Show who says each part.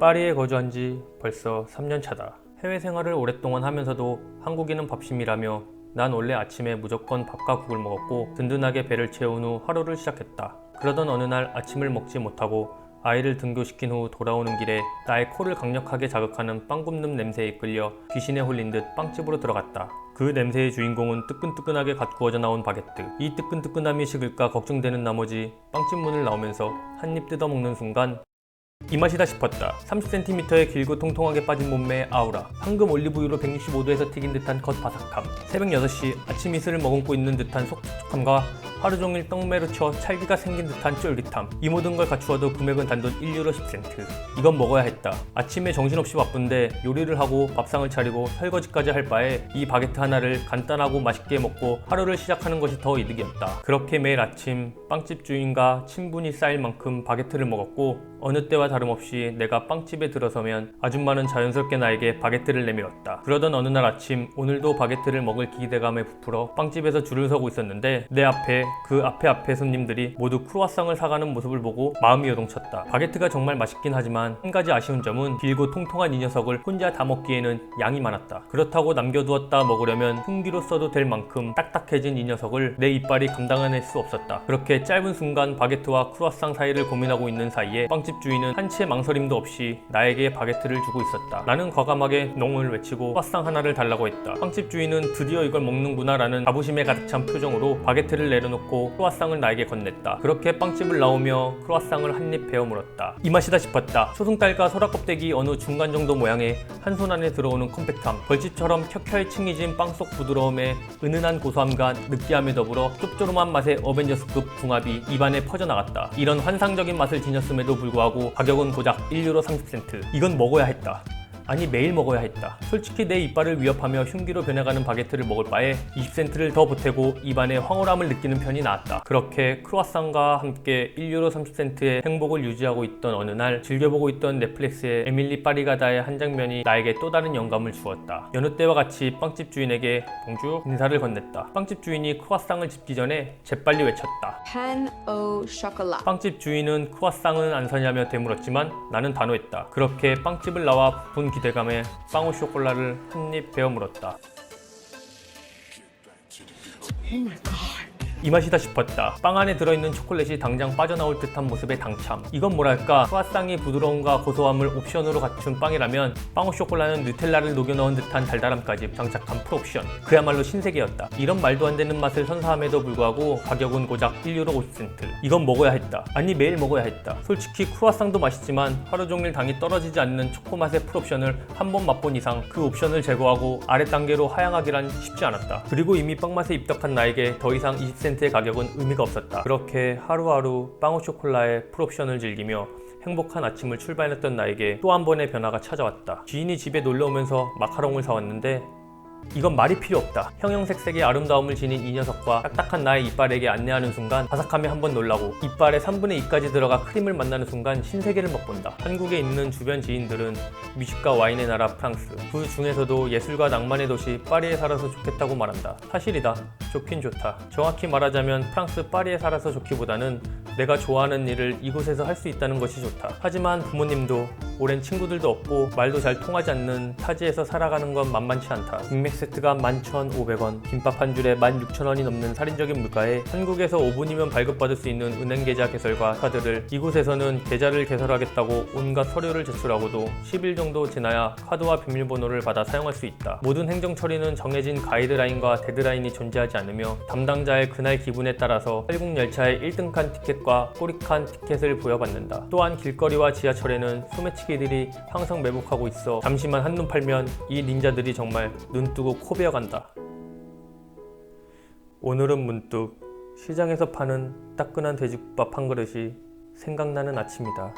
Speaker 1: 파리에 거주한 지 벌써 3년 차다. 해외 생활을 오랫동안 하면서도 한국인은 밥심이라며 난 원래 아침에 무조건 밥과 국을 먹었고 든든하게 배를 채운 후 하루를 시작했다. 그러던 어느 날 아침을 먹지 못하고 아이를 등교시킨 후 돌아오는 길에 나의 코를 강력하게 자극하는 빵 굽는 냄새에 이끌려 귀신에 홀린 듯 빵집으로 들어갔다. 그 냄새의 주인공은 뜨끈뜨끈하게 갓 구워져 나온 바게트. 이 뜨끈뜨끈함이 식을까 걱정되는 나머지 빵집 문을 나오면서 한 입 뜯어먹는 순간 이 맛이다 싶었다. 30cm의 길고 통통하게 빠진 몸매의 아우라. 황금 올리브유로 165도에서 튀긴 듯한 겉바삭함. 새벽 6시 아침 이슬을 머금고 있는 듯한 속촉촉함과 하루 종일 떡매로 쳐 찰기가 생긴 듯한 쫄깃함. 이 모든 걸 갖추어도 금액은 단돈 1유로 10센트. 이건 먹어야 했다. 아침에 정신없이 바쁜데 요리를 하고 밥상을 차리고 설거지까지 할 바에 이 바게트 하나를 간단하고 맛있게 먹고 하루를 시작하는 것이 더 이득이었다. 그렇게 매일 아침 빵집 주인과 친분이 쌓일 만큼 바게트를 먹었고 어느 때와 다름없이 내가 빵집에 들어서면 아줌마는 자연스럽게 나에게 바게트를 내밀었다. 그러던 어느 날 아침 오늘도 바게트를 먹을 기대감에 부풀어 빵집에서 줄을 서고 있었는데 내 앞에 그 앞에 앞에 손님들이 모두 크루아상을 사가는 모습을 보고 마음이 요동쳤다. 바게트가 정말 맛있긴 하지만 한 가지 아쉬운 점은 길고 통통한 이 녀석을 혼자 다 먹기에는 양이 많았다. 그렇다고 남겨두었다 먹으려면 흉기로 써도 될 만큼 딱딱해진 이 녀석을 내 이빨이 감당해낼 수 없었다. 그렇게 짧은 순간 바게트와 크루아상 사이를 고민하고 있는 사이에 빵집 주인은 한치의 망설임도 없이 나에게 바게트를 주고 있었다. 나는 과감하게 농을 외치고 크루아상 하나를 달라고 했다. 빵집 주인은 드디어 이걸 먹는구나라는 자부심에 가득 찬 표정으로 바게트를 내려놓고 크루아상을 나에게 건넸다. 그렇게 빵집을 나오며 크루아상을 한 입 베어 물었다. 이 맛이다 싶었다. 소승달과 소라 껍데기 어느 중간 정도 모양의 한 손 안에 들어오는 컴팩트함. 벌집처럼 켜켜이 층이진 빵 속 부드러움에 은은한 고소함과 느끼함에 더불어 짭조름한 맛의 어벤져스급 궁합이 입안에 퍼져나갔다. 이런 환상적인 맛을 지녔음에도 불구하고 가격은 고작 1유로 30센트. 이건 먹어야 했다. 아니 매일 먹어야 했다. 솔직히 내 이빨을 위협하며 흉기로 변해가는 바게트를 먹을 바에 20센트를 더 보태고 입안에 황홀함을 느끼는 편이 나았다. 그렇게 크루아상과 함께 1유로 30센트의 행복을 유지하고 있던 어느 날 즐겨보고 있던 넷플릭스의 에밀리 파리가다의 한 장면이 나에게 또 다른 영감을 주었다. 여느 때와 같이 빵집 주인에게 봉주 인사를 건넸다. 빵집 주인이 크루아상을 집기 전에 재빨리 외쳤다. 빵집 주인은 크와상은 안 사냐며 되물었지만 나는 단호했다. 그렇게 빵집을 나와 부푼 기대감에 빵오 쇼콜라를 한 입 베어 물었다. 이 맛이다 싶었다. 빵 안에 들어있는 초콜릿이 당장 빠져나올 듯한 모습의 당참. 이건 뭐랄까, 크와상의 부드러움과 고소함을 옵션으로 갖춘 빵이라면 빵오 쇼콜라는 누텔라를 녹여넣은 듯한 달달함까지 장착한 풀옵션. 그야말로 신세계였다. 이런 말도 안 되는 맛을 선사함에도 불구하고 가격은 고작 1유로 50센트. 이건 먹어야 했다. 아니 매일 먹어야 했다. 솔직히 크루아상도 맛있지만 하루 종일 당이 떨어지지 않는 초코 맛의 풀옵션을 한 번 맛본 이상 그 옵션을 제거하고 아래 단계로 하향하기란 쉽지 않았다. 그리고 이미 빵 맛에 입덕한 나에게 더 이상 20센트 의 가격은 의미가 없었다. 그렇게 하루하루 빵오 쇼콜라의 풀옵션을 즐기며 행복한 아침을 출발했던 나에게 또 한 번의 변화가 찾아왔다. 지인이 집에 놀러 오면서 마카롱을 사왔는데 이건 말이 필요 없다. 형형색색의 아름다움을 지닌 이 녀석과 딱딱한 나의 이빨에게 안내하는 순간 바삭함에 한번 놀라고 이빨에 3분의 2까지 들어가 크림을 만나는 순간 신세계를 맛본다. 한국에 있는 주변 지인들은 뮤직과 와인의 나라 프랑스 그 중에서도 예술과 낭만의 도시 파리에 살아서 좋겠다고 말한다. 사실이다. 좋긴 좋다. 정확히 말하자면 프랑스 파리에 살아서 좋기보다는 내가 좋아하는 일을 이곳에서 할 수 있다는 것이 좋다. 하지만 부모님도 오랜 친구들도 없고 말도 잘 통하지 않는 타지에서 살아가는 건 만만치 않다. 빅맥 세트가 11,500원, 김밥 한 줄에 16,000원이 넘는 살인적인 물가에 한국에서 5분이면 발급받을 수 있는 은행 계좌 개설과 카드를 이곳에서는 계좌를 개설하겠다고 온갖 서류를 제출하고도 10일 정도 지나야 카드와 비밀번호를 받아 사용할 수 있다. 모든 행정 처리는 정해진 가이드라인과 데드라인이 존재하지 않으며 담당자의 그날 기분에 따라서 활국 열차의 1등칸 티켓과 꼬리칸 티켓을 부여받는다. 또한 길거리와 지하철에는 소매치기들이 항상 매복하고 있어 잠시만 한눈 팔면 이 닌자들이 정말 눈 뜨고 코 베어 간다. 오늘은 문득 시장에서 파는 따끈한 돼지국밥 한 그릇이 생각나는 아침이다.